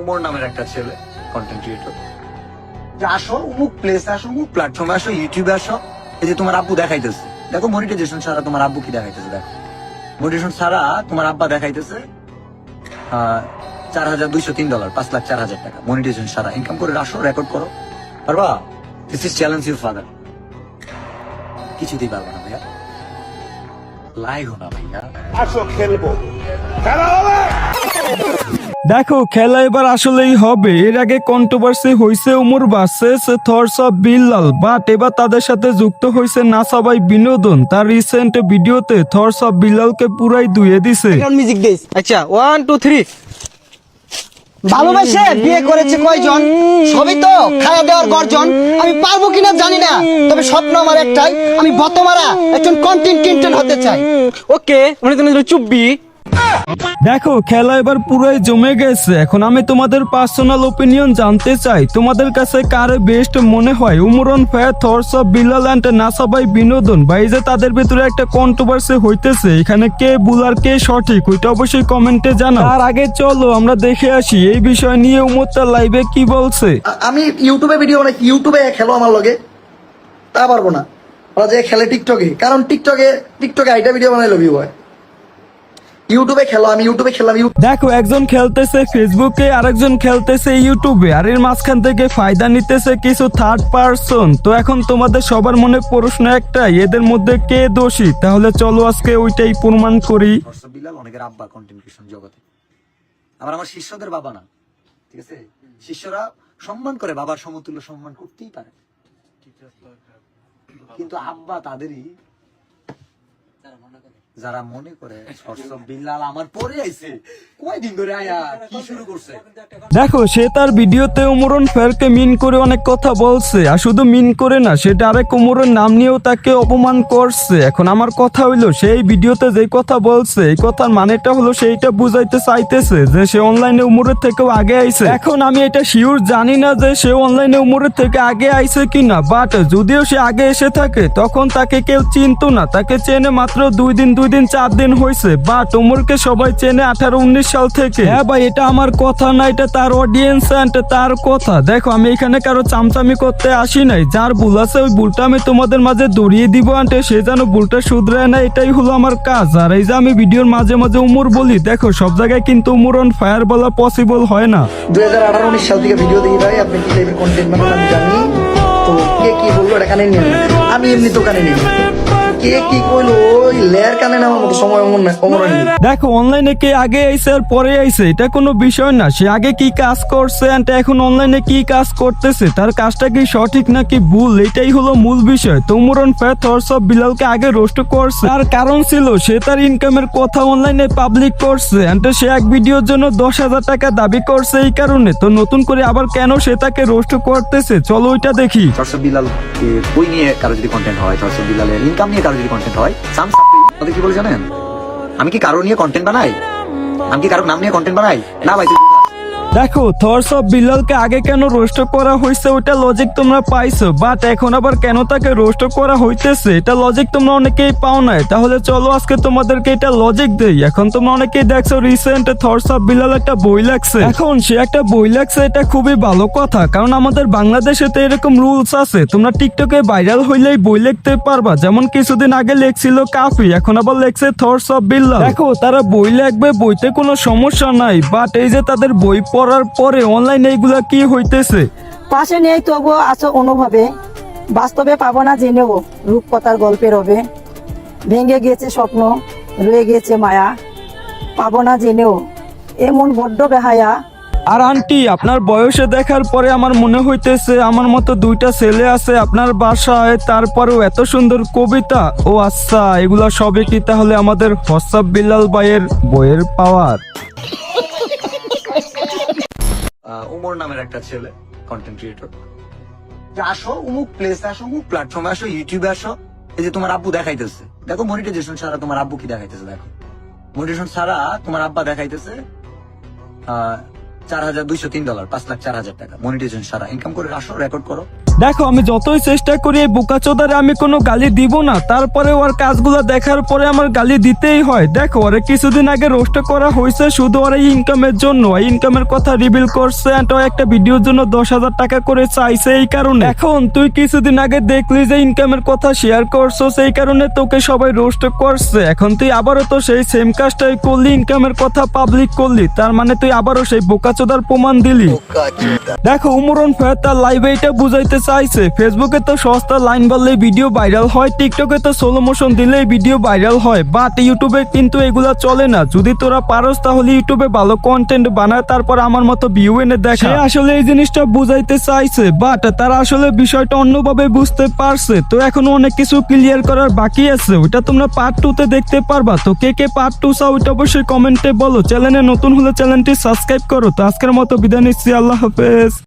উমর নামের একটা ছেলে কন্টেন্ট ক্রিয়েটর আসো, অমুক প্লেস আসো, অমুক প্ল্যাটফর্মে আসো ইউটিউবে আসো, এই যে তোমার আব্বু দেখাইতেছে। দেখো মনিটাইজেশন ছাড়া তোমার আব্বু কি দেখাইতেছে, দেখো। মনিটাইজেশন ছাড়া তোমার আব্বা দেখাইতেছে চার হাজার দুইশো তিন ডলার পাঁচ লাখ চার হাজার টাকা। মনিটাইজেশন ছাড়া ইনকাম করে আসো রেকর্ড করো। পারবা? This is challenge your father কিছুতেই পারব না ভাইয়া। লাইগো না ভাইয়া। আসো, খেলব। খেলা হবে! দেখো খেলা এবার আসলেই হবে। এর আগে কন্ট্রোভার্সি হয়েছে Umar versus Thors of Billal but এবার তাদের সাথে যুক্ত হয়েছে নাসাবাই বিনোদন। তার রিসেন্ট ভিডিওতে থরস অফ বিল্লালকে পুরাই ধুয়ে দিছে। মিউজিক দিস আচ্ছা ওয়ান টু থ্রি ভালোবাসে বিয়ে করেছে কয়জন? সবই তো খাওয়া দেওয়ার গর্জন। আমি পারব কিনা জানি না। তবে স্বপ্ন আমার একটাই আমি বতমারা একজন কন্টেন্ট কিনটেন হতে চাই। ওকে মানে তুমি চুপবি দেখো, খেলা এবার পুরাই জমে গেছে। এখন আমি তোমাদের পার্সোনাল ওপিনিয়ন জানতে চাই। তোমাদের কাছে কারে বেস্ট মনে হয়? Umar on fire Thors of Billal and নাসাবাই বিনোদন। বা এই যে তাদের ভিতরে একটা কন্ট্রোভার্সি হইতেছে, এখানে কে ভুল আর কে সঠিক, ওইটা অবশ্যই কমেন্টে জানাও। তার আগে চলো, আমরা দেখে আসি, এই বিষয় নিয়ে উমর তার লাইভে কি বলছে? আমি ইউটিউবে ভিডিও বানাই ইউটিউবে খেলো আমার লগে। তা পারব না। ওরা যে খেলে টিকটকে কারণ টিকটকে টিকটকে আইটা ভিডিও বানাইলো ভিউ হয়। ইউটিউবে খেলো আমি ইউটিউবে খেললাম দেখো একজন খেলতেছে ফেসবুকে আরেকজন খেলতেছে ইউটিউবে আর এর মাঝখান থেকে ফায়দা নিতেছে কিছু থার্ড পারসন তো এখন তোমাদের সবার মনে প্রশ্ন একটাই এদের মধ্যে কে দোষী? তাহলে চলো আজকে ওইটাই প্রমাণ করি। বিলাল অনেকের আব্বা কন্টেন্ট ক্রিয়েশন জগতে। আবার আমার শিষ্যদের বাবা না ঠিক আছে? শিষ্যরা সম্মান করে বাবার সমতুল্য সম্মান করতেই পারে। কিন্তু আব্বা তাদেরই যারা মনে করে দর্শক বিলাল আমার পরে আইছে, কয়দিন ধরে আয়া কি শুরু করছে? দেখো, সে তার ভিডিওতে উমরন ফেরকে মিন করে অনেক কথা বলছে, আর শুধু মিন করে না সেটা আরেক উমরের নাম নিয়েও তাকে অপমান করছে। এখন আমার কথা হইল সেই ভিডিওতে যে কথা বলছে, এই কথার মানেটা হলো সেইটা বুঝাইতে চাইতেছে যে সে অনলাইনে উমরের থেকেও আগে আইছে। এখন আমি এটা শিওর জানি না যে সে অনলাইনে উমরের থেকে আগে আইছে কিনা বাট যদিও সে আগে এসে থাকে, তখন তাকে কেউ চিনতো না। তাকে চেনে মাত্র দুই দিন দুই দিন চার দিন হয়েছে বাট উমরকে সবাই চেনে আঠারো উনিশ সাল থেকে। হ্যাঁ ভাই এটা আমার কথা না এটা তার অডিয়েন্স অ্যান্ড তার কথা। দেখো আমি এখানে কারও চামচামি করতে আসি নাই। যার ভুল আছে ওই ভুলটা আমি তোমাদের মাঝে দড়িয়ে দিব আন্টে সে যেন ভুলটা শুধরায় না এটাই হলো আমার কাজ। আর এই যে আমি ভিডিওর মাঝে মাঝে উমর বলি দেখো সব জায়গায় কিন্তু উমর অন ফায়ার বলা পসিবল হয় না। দুই হাজার আঠারো উনিশ সাল থেকে ভিডিও ভাই আপনি কি টাইপের কন্টেন্ট বানান আমি জানি। তো কে কি বলল এটা কানে নিয়ে আমি এমনি তো কানে নিই। কে কি কইলো? ওই লেয়ার কানে নেওয়ার মতো সময় অমর না অমর দেখো অনলাইনে কে আগে আইছে আর পরে আইছে এটা কোনো বিষয় না। সে আগে কি কাজ করছে and এখন অনলাইনে কি কাজ করতেছে? তার কাজটা কি সঠিক নাকি ভুল? এটাই হলো মূল বিষয়। তোমরন ফেথ অফ বিলালকে আগে রোস্ট করছে। তার কারণ ছিল সে তার ইনকামের কথা অনলাইনে পাবলিক করছে and সে এক ভিডিওর জন্য দশ হাজার টাকা দাবি করছে এই কারণে। তো নতুন করে আবার কেন সে তাকে রোস্ট করতেছে? চলো ওইটা দেখি। বিলাল বই নিয়ে কারও যদি কন্টেন্ট হয়? বিলালের ইনকাম নিয়ে কারও যদি কন্টেন্ট হয় সাম কি বলে জানেন আমি কি কারও নিয়ে কন্টেন্ট বানাই আমি কি কারও নাম নিয়ে কন্টেন্ট বানাই না ভাই। দেখো থরস অফ বিল্লালকে আগে কেন রোস্ট করা হয়েছে ওটা লজিক তোমরা পাইছো বাট এখন আবার কেন তাকে রোস্ট করা হইতেছে? এটা লজিক তোমরা অনেকেই পাও নাই। তাহলে চলো, আজকে তোমাদেরকে এটা লজিক দেই। এখন তোমরা অনেকেই দেখছ রিসেন্ট থরস অফ বিল্লাল একটা বই লাগছে এখন সে একটা বই লাগছে এটা খুবই ভালো কথা, কারণ আমাদের বাংলাদেশে তো এরকম রুলস আছে। তোমরা টিকটকে ভাইরাল হইলেই বই লিখতে পারবা। যেমন কিছুদিন আগে লেখছিল কাফি, এখন আবার লেখছে থর্স অফ বিল্লাল দেখো, তারা বই লিখবে, বইতে কোনো সমস্যা নাই বাট এই যে তাদের বই পড়ার পরে অনলাইনে এইগুলা কি হইতেছে? পাশে নেই তবুও আছো অনুভবে। বাস্তবে পাবো না জেনেও। রূপকথার গল্পের হবে ভেঙে গিয়েছে স্বপ্ন রয়ে গিয়েছে মায়া। পাবো না জেনেও। এমন বড্ড বেহায়া। আর আন্টি আপনার বয়সে দেখার পরে আমার মনে হইতেছে আমার মতো দুইটা ছেলে আছে আপনার বাসায় তারপরেও এত সুন্দর কবিতা। ও আচ্ছা এগুলা সবই কি তাহলে আমাদের হসাব বিল্লাল ভাইয়ের বইয়ের পাওয়ার? উমর নামের একটা ছেলে কন্টেন্ট ক্রিয়েটর আসো, অমুক প্লেস আসো, অমুক প্ল্যাটফর্মে আসো ইউটিউবে আসো, এই যে তোমার আব্বু দেখাইতেছে। দেখো মনিটাইজেশন ছাড়া তোমার আব্বু কি দেখাইতেছে, দেখো। মনিটাইজেশন ছাড়া তোমার আব্বা দেখাইতেছে চার হাজার দুইশো তিন ডলার পাঁচ লাখ চার হাজার টাকা। মনিটাইজেশন ছাড়া ইনকাম করে আসো রেকর্ড করো। দেখো আমি যতই চেষ্টা করি এই বোকাচোদারে আমি কোনো গালি দিব না। তারপরে ওর কাজগুলো দেখার পরে আমার গালি দিতেই হয়। দেখো ওরে কিছুদিন আগে রোস্ট করা হয়েছে শুধু ওর এই ইনকামের জন্য। এই ইনকামের কথা রিভিল করছে ও একটা ভিডিওর জন্য দশ হাজার টাকা করে চাইছে এই কারণে। এখন তুই কিছুদিন আগে দেখলি যে ইনকামের কথা শেয়ার করছ সেই কারণে তোকে সবাই রোস্ট করছে। এখন তুই আবারও তো সেই সেম কাজটাই করলি ইনকামের কথা পাবলিক করলি। তার মানে তুই আবারও সেই বোকাচোদার প্রমাণ দিলি। দেখো উমরন ফের তার লাইভে এটা বুঝাইতে চাইছে। ফেসবুকে তো সস্তা লাইন বললেই ভিডিও ভাইরাল হয় টিকটকে তো সোলো মোশন দিলে ভিডিও ভাইরাল হয়। বাট ইউটিউবে কিন্তু এগুলা চলে না। যদি তোরা পারস তাহলে ইউটিউবে ভালো কন্টেন্ট বানায় তারপর আমার মতো ভিউ এনে দেখা। আসলে এই জিনিসটা বুঝাইতে চাইছে বাট তারা আসলে বিষয়টা অন্যভাবে বুঝতে পারছে। তো এখনও অনেক কিছু ক্লিয়ার করার বাকি আছে। ওটা তোমরা পার্ট টু তে দেখতে পারবা। তো কে কে পার্ট টু চাও ওইটা অবশ্যই কমেন্টে বলো। চ্যানেলে নতুন হলে চ্যানেলটি সাবস্ক্রাইব করো। তো আজকের মতো বিদায় নিচ্ছি। আল্লাহ হাফেজ।